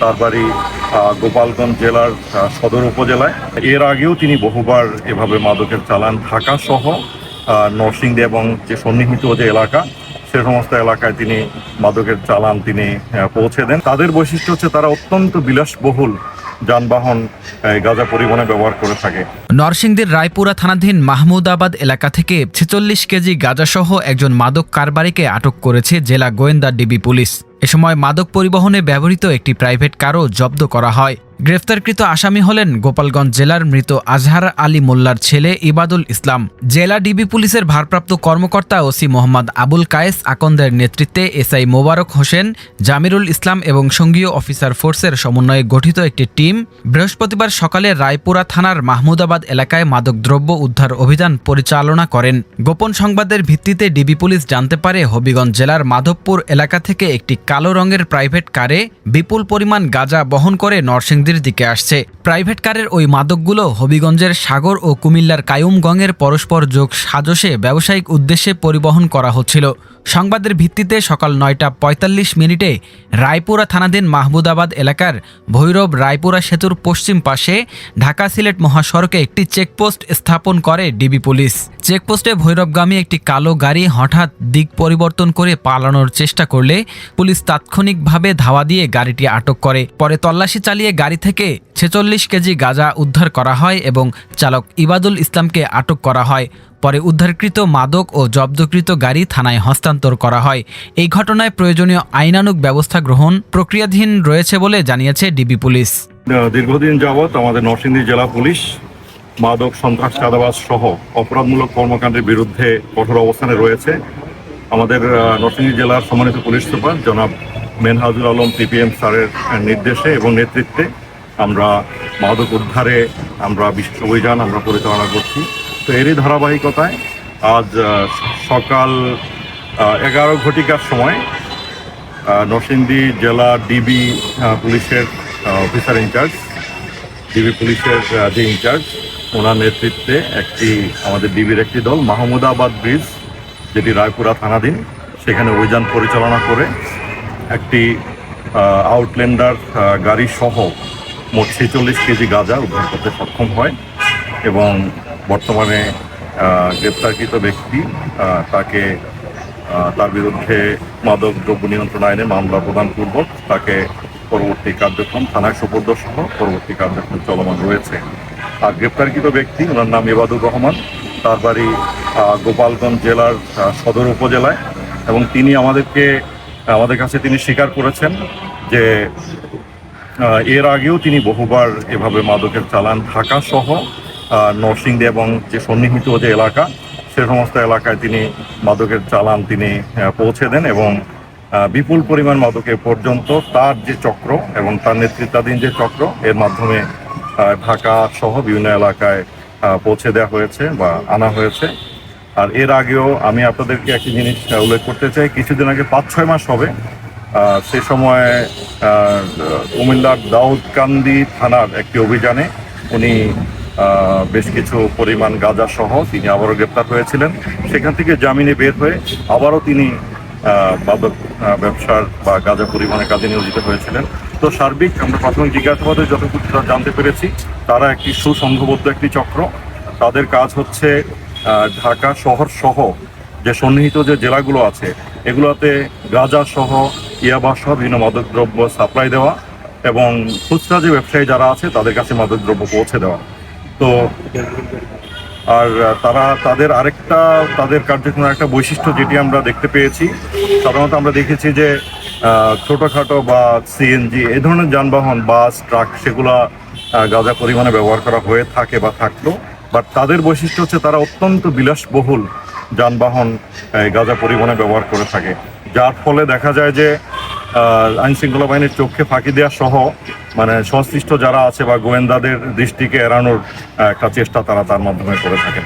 তার বাড়ি গোপালগঞ্জ জেলার সদর উপজেলায়। এর আগেও তিনি বহুবার এভাবে মাদকের চালান ঢাকা সহ নরসিংদী এবং যে সন্নিহিত যে এলাকা, সে সমস্ত এলাকায় তিনি মাদকের চালান তিনি পৌঁছে দেন। তাদের বৈশিষ্ট্য হচ্ছে তারা অত্যন্ত বিলাসবহুল যানবাহন গাঁজা পরিবহনে ব্যবহার করে থাকে। নরসিংদীর রায়পুরা থানাধীন মাহমুদাবাদ এলাকা থেকে ছেচল্লিশ কেজি গাঁজাসহ একজন মাদক কারবারিকে আটক করেছে জেলা গোয়েন্দা ডিবি পুলিশ। এ সময় মাদক পরিবহনে ব্যবহৃত একটি প্রাইভেট কারও জব্দ করা হয়। গ্রেফতারকৃত আসামি হলেন গোপালগঞ্জ জেলার মৃত আজহার আলী মোল্লার ছেলে ইবাদুল ইসলাম। জেলা ডিবি পুলিশের ভারপ্রাপ্ত কর্মকর্তা ওসি মোহাম্মদ আবুল কায়েস আকন্দের নেতৃত্বে এসআই মোবারক হোসেন, জামিরুল ইসলাম এবং সঙ্গীয় অফিসার ফোর্সের সমন্বয়ে গঠিত একটি টিম বৃহস্পতিবার সকালে রায়পুরা থানার মাহমুদাবাদ এলাকায় মাদকদ্রব্য উদ্ধার অভিযান পরিচালনা করেন। গোপন সংবাদের ভিত্তিতে ডিবি পুলিশ জানতে পারে হবিগঞ্জ জেলার মাধবপুর এলাকা থেকে একটি কালো রঙের প্রাইভেট কারে বিপুল পরিমাণ গাঁজা বহন করে নরসিংদীর দিকে আসছে। প্রাইভেট কারের ওই মাদকগুলো হবিগঞ্জের সাগর ও কুমিল্লার কায়ুমগঞ্জের পরস্পর যোগ সাজসে ব্যবসায়িক উদ্দেশ্যে পরিবহন করা হচ্ছিল। সংবাদের ভিত্তিতে সকাল নয়টা পঁয়তাল্লিশ মিনিটে রায়পুরা থানাধীন মাহমুদাবাদ এলাকার ভৈরব রায়পুরা সেতুর পশ্চিম পাশে ঢাকা সিলেট মহাসড়কে একটি চেকপোস্ট স্থাপন করে ডিবি পুলিশ। চেকপোস্টে ভৈরবগামী একটি কালো গাড়ি হঠাৎ দিক পরিবর্তন করে পালানোর চেষ্টা করলে পুলিশ তাৎক্ষণিকভাবে ধাওয়া দিয়ে গাড়িটি আটক করে। পরে তল্লাশি চালিয়ে গাড়ি থেকে ছেচল্লিশ কেজি গাঁজা উদ্ধার করা হয় এবং চালক ইবাদুল ইসলামকে আটক করা হয়। পরে উদ্ধারকৃত মাদক ও জব্দকৃত গাড়ি থানায় হস্তান্তর করা হয়। এই ঘটনায় প্রয়োজনীয় আইনানুগ ব্যবস্থা গ্রহণ প্রক্রিয়াধীন রয়েছে বলে জানিয়েছে ডিবি পুলিশ। দীর্ঘদিন যাবৎ আমাদের নরসিংদী জেলা পুলিশ মাদক সন্ত্রাস চাঁদাবাজ সহ অপরাধমূলক কর্মকাণ্ডের বিরুদ্ধে কঠোর অবস্থানে রয়েছে। আমাদের নরসিংদী জেলার সম্মানিত পুলিশ সুপার জনাব মেনহাজুল আলম, পিপিএম স্যারের নির্দেশে এবং নেতৃত্বে আমরা মাদক উদ্ধারে আমরা বিশেষ অভিযান আমরা পরিচালনা করছি। তো এরই ধারাবাহিকতায় আজ সকাল এগারো ঘটিকার সময় নরসিংদী জেলা ডিবি পুলিশের অফিসার ইনচার্জ, ডিবি পুলিশের যে ইনচার্জ, ওনার নেতৃত্বে একটি, আমাদের ডিবির একটি দল, মাহমুদাবাদ ব্রিজ যেটি রায়পুরা থানাধীন, সেখানে অভিযান পরিচালনা করে একটি আউটল্যান্ডার গাড়ি সহ মোট ছেচল্লিশ কেজি গাঁজা উদ্ধার করতে সক্ষম হয় এবং বর্তমানে গ্রেপ্তারকৃত ব্যক্তি তাকে তার বিরুদ্ধে মাদক দ্রব্য নিয়ন্ত্রণ আইনে মামলা প্রদান প্রদানপূর্বক তাকে পরবর্তী কার্যক্রম, থানায় সুপর্দ সহ পরবর্তী কার্যক্রম চলমান রয়েছে। আর গ্রেপ্তারকৃত ব্যক্তি ওনার নাম এবাদুর রহমান। তার বাড়ি গোপালগঞ্জ জেলার সদর উপজেলায় এবং তিনি আমাদেরকে, আমাদের কাছে তিনি স্বীকার করেছেন যে এর আগেও তিনি বহুবার এভাবে মাদকের চালান ঢাকা সহ নরসিংদী এবং যে সন্নিহিত যে এলাকা, সে সমস্ত এলাকায় তিনি মাদকের চালান তিনি পৌঁছে দেন এবং বিপুল পরিমাণ মাদকে পর্যন্ত তার যে চক্র এবং তার নেতৃত্বাধীন যে চক্র, এর মাধ্যমে ঢাকা সহ বিভিন্ন এলাকায় পৌঁছে দেওয়া হয়েছে বা আনা হয়েছে। আর এর আগেও আমি আপনাদেরকে একটি জিনিস উল্লেখ করতে চাই। কিছুদিন আগে পাঁচ, ছয় মাস হবে সে সময় কুমিল্লার দাউদকান্দি থানার একটি অভিযানে উনি বেশ কিছু পরিমাণ গাঁজা সহ তিনি আবারও গ্রেপ্তার হয়েছিলেন। সেখান থেকে জামিনে বের হয়ে আবারও তিনি ব্যবসার বা গাঁজা পরিমাণে কাজে নিয়োজিত হয়েছিলেন। তো সার্বিক আমরা প্রাথমিক জিজ্ঞাসাবাদে যতটুকু জানতে পেরেছি, তারা একটি সুসংঘবদ্ধ একটি চক্র। তাদের কাজ হচ্ছে ঢাকা শহর সহ যে সন্নিহিত যে জেলাগুলো আছে, এগুলোতে গাঁজা সহ ইয়াবা সহ বিভিন্ন মাদকদ্রব্য সাপ্লাই দেওয়া এবং খুচরা যে ব্যবসায়ী যারা আছে, তাদের কাছে মাদকদ্রব্য পৌঁছে দেওয়া। তো আর তারা তাদের আরেকটা, তাদের কার্যক্রমের একটা বৈশিষ্ট্য যেটি আমরা দেখতে পেয়েছি, সাধারণত আমরা দেখেছি যে ছোটখাটো বা সিএনজি এই ধরনের যানবাহন, বাস, ট্রাক, সেগুলা গাঁজা পরিমাণে ব্যবহার করা হয়ে থাকে বা থাকতো বাট তাদের বৈশিষ্ট্য হচ্ছে তারা অত্যন্ত বিলাসবহুল যানবাহন গাঁজা পরিবহনে ব্যবহার করে থাকে। যার ফলে দেখা যায় যে আইনশৃঙ্খলা বাহিনীর চোখে ফাঁকি দেওয়া সহ মানে সংশ্লিষ্ট যারা আছে বা গোয়েন্দাদের দৃষ্টিকে এড়ানোর একটা চেষ্টা তারা তার মাধ্যমে করে থাকেন।